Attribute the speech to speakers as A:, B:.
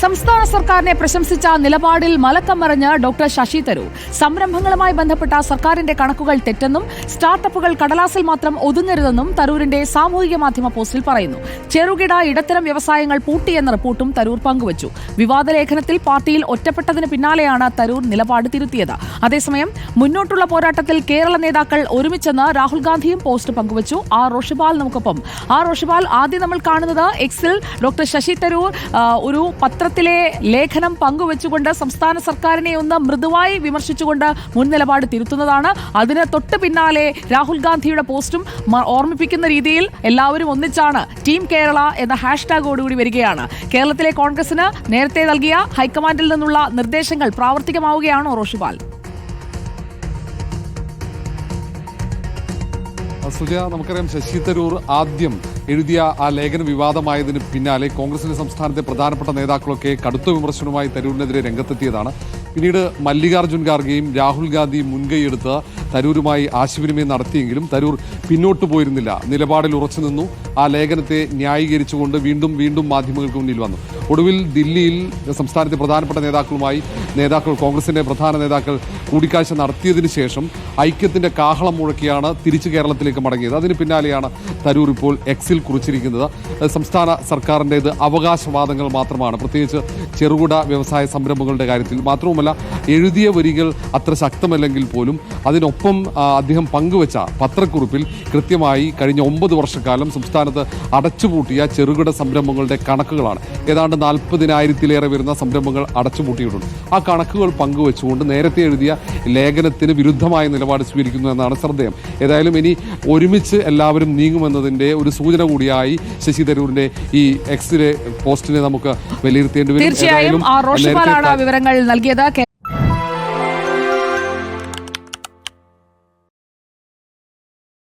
A: സംസ്ഥാന സർക്കാരിനെ പ്രശംസിച്ച നിലപാടിൽ മലക്കം മറിഞ്ഞ് ഡോക്ടർ ശശി തരൂർ. സംരംഭങ്ങളുമായി ബന്ധപ്പെട്ട സർക്കാരിന്റെ കണക്കുകൾ തെറ്റെന്നും സ്റ്റാർട്ടപ്പുകൾ കടലാസിൽ മാത്രം ഒതുങ്ങരുതെന്നും തരൂരിന്റെ സാമൂഹിക മാധ്യമ പോസ്റ്റിൽ പറയുന്നു. ചെറുകിട ഇടത്തരം വ്യവസായങ്ങൾ പൂട്ടിയെന്ന റിപ്പോർട്ടും തരൂർ പങ്കുവച്ചു. വിവാദ ലേഖനത്തിൽ പാർട്ടിയിൽ ഒറ്റപ്പെട്ടതിന് പിന്നാലെയാണ് തരൂർ നിലപാട് തിരുത്തിയത്. അതേസമയം മുന്നോട്ടുള്ള പോരാട്ടത്തിൽ കേരള നേതാക്കൾ ഒരുമിച്ചെന്ന് രാഹുൽ ഗാന്ധിയും പോസ്റ്റ് പങ്കുവച്ചു. ആർ റോഷിപാൽ നമുക്കൊപ്പം. ആർ റോഷിപാൽ ആദ്യം നമ്മൾ കാണുന്നത് എക്സിൽ ഡോക്ടർ ശശി തരൂർ ഒരു ഒരു പത്രത്തിലെ ലേഖനം പങ്കുവെച്ചുകൊണ്ട് സംസ്ഥാന സർക്കാരിനെ ഒന്ന് മൃദുവായി വിമർശിച്ചുകൊണ്ട് മുൻ നിലപാട് തിരുത്തുന്നതാണ്. അതിന് തൊട്ട് പിന്നാലെ രാഹുൽ ഗാന്ധിയുടെ പോസ്റ്റും ഓർമ്മിപ്പിക്കുന്ന രീതിയിൽ എല്ലാവരും ഒന്നിച്ചാണ് ടീം കേരള എന്ന ഹാഷ്ടാഗോടുകൂടി വരികയാണ്. കേരളത്തിലെ കോൺഗ്രസിന് നേരത്തെ നൽകിയ ഹൈക്കമാൻഡിൽ നിന്നുള്ള നിർദ്ദേശങ്ങൾ പ്രാവർത്തികമാവുകയാണോ റോഷിപാൽ
B: സുജ നമുക്കറിയാം ശശി തരൂർ ആദ്യം എഴുതിയ ആ ലേഖന വിവാദമായതിന് പിന്നാലെ കോൺഗ്രസിന്റെ സംസ്ഥാനത്തെ പ്രധാനപ്പെട്ട നേതാക്കളൊക്കെ കടുത്ത വിമർശനവുമായി തരൂരിനെതിരെ രംഗത്തെത്തിയതാണ്. പിന്നീട് മല്ലികാർജുൻ ഖാർഗെയും രാഹുൽ ഗാന്ധിയും മുൻകൈയെടുത്ത് തരൂരുമായി ആശയവിനിമയം നടത്തിയെങ്കിലും തരൂർ പിന്നോട്ട് പോയിരുന്നില്ല. നിലപാടിൽ ഉറച്ചു നിന്നു. ആ ലേഖനത്തെ ന്യായീകരിച്ചുകൊണ്ട് വീണ്ടും വീണ്ടും മാധ്യമങ്ങൾക്ക് മുന്നിൽ വന്നു. ഒടുവിൽ ദില്ലിയിൽ സംസ്ഥാനത്തെ പ്രധാനപ്പെട്ട നേതാക്കളുമായി നേതാക്കൾ കോൺഗ്രസിന്റെ പ്രധാന നേതാക്കൾ കൂടിക്കാഴ്ച നടത്തിയതിനു ശേഷം ഐക്യത്തിന്റെ കാഹളം മുഴക്കിയാണ് തിരിച്ചു കേരളത്തിലേക്ക് മടങ്ങിയത്. അതിന് പിന്നാലെയാണ് തരൂർ ഇപ്പോൾ എക്സിൽ കുറിച്ചിരിക്കുന്നത്. സംസ്ഥാന സർക്കാരിന്റെ ഇത് അവകാശവാദങ്ങൾ മാത്രമാണ്. പ്രത്യേകിച്ച് ചെറുകിട വ്യവസായ സംരംഭങ്ങളുടെ കാര്യത്തിൽ മാത്രവുമല്ല എഴുതിയ വരികൾ അത്ര ശക്തമല്ലെങ്കിൽ പോലും അതിനൊപ്പം ആ, അദ്ദേഹം പങ്കുവച്ച പത്രക്കുറിപ്പിൽ കൃത്യമായി കഴിഞ്ഞ ഒമ്പത് വർഷക്കാലം സംസ്ഥാനത്ത് അടച്ചുപൂട്ടിയ ചെറുകിട സംരംഭങ്ങളുടെ കണക്കുകളാണ്. ഏതാണ്ട് നാൽപ്പതിനായിരത്തിലേറെ വരുന്ന സംരംഭങ്ങൾ അടച്ചുപൂട്ടിയിട്ടുണ്ട്. ആ കണക്കുകൾ പങ്കുവെച്ചുകൊണ്ട് നേരത്തെ എഴുതിയ ലേഖനത്തിന് വിരുദ്ധമായ നിലപാട് സ്വീകരിക്കുന്നു എന്നാണ് ശ്രദ്ധേയം. ഏതായാലും ഇനി ഒരുമിച്ച് എല്ലാവരും നീങ്ങുമെന്നതിന്റെ ഒരു സൂചന കൂടിയായി ശശി തരൂരിന്റെ ഈ എക്സ് പോസ്റ്റിനെ നമുക്ക് വിലയിരുത്തേണ്ടി വരും.
A: തീർച്ചയായും വിവരങ്ങൾ നൽകിയത്.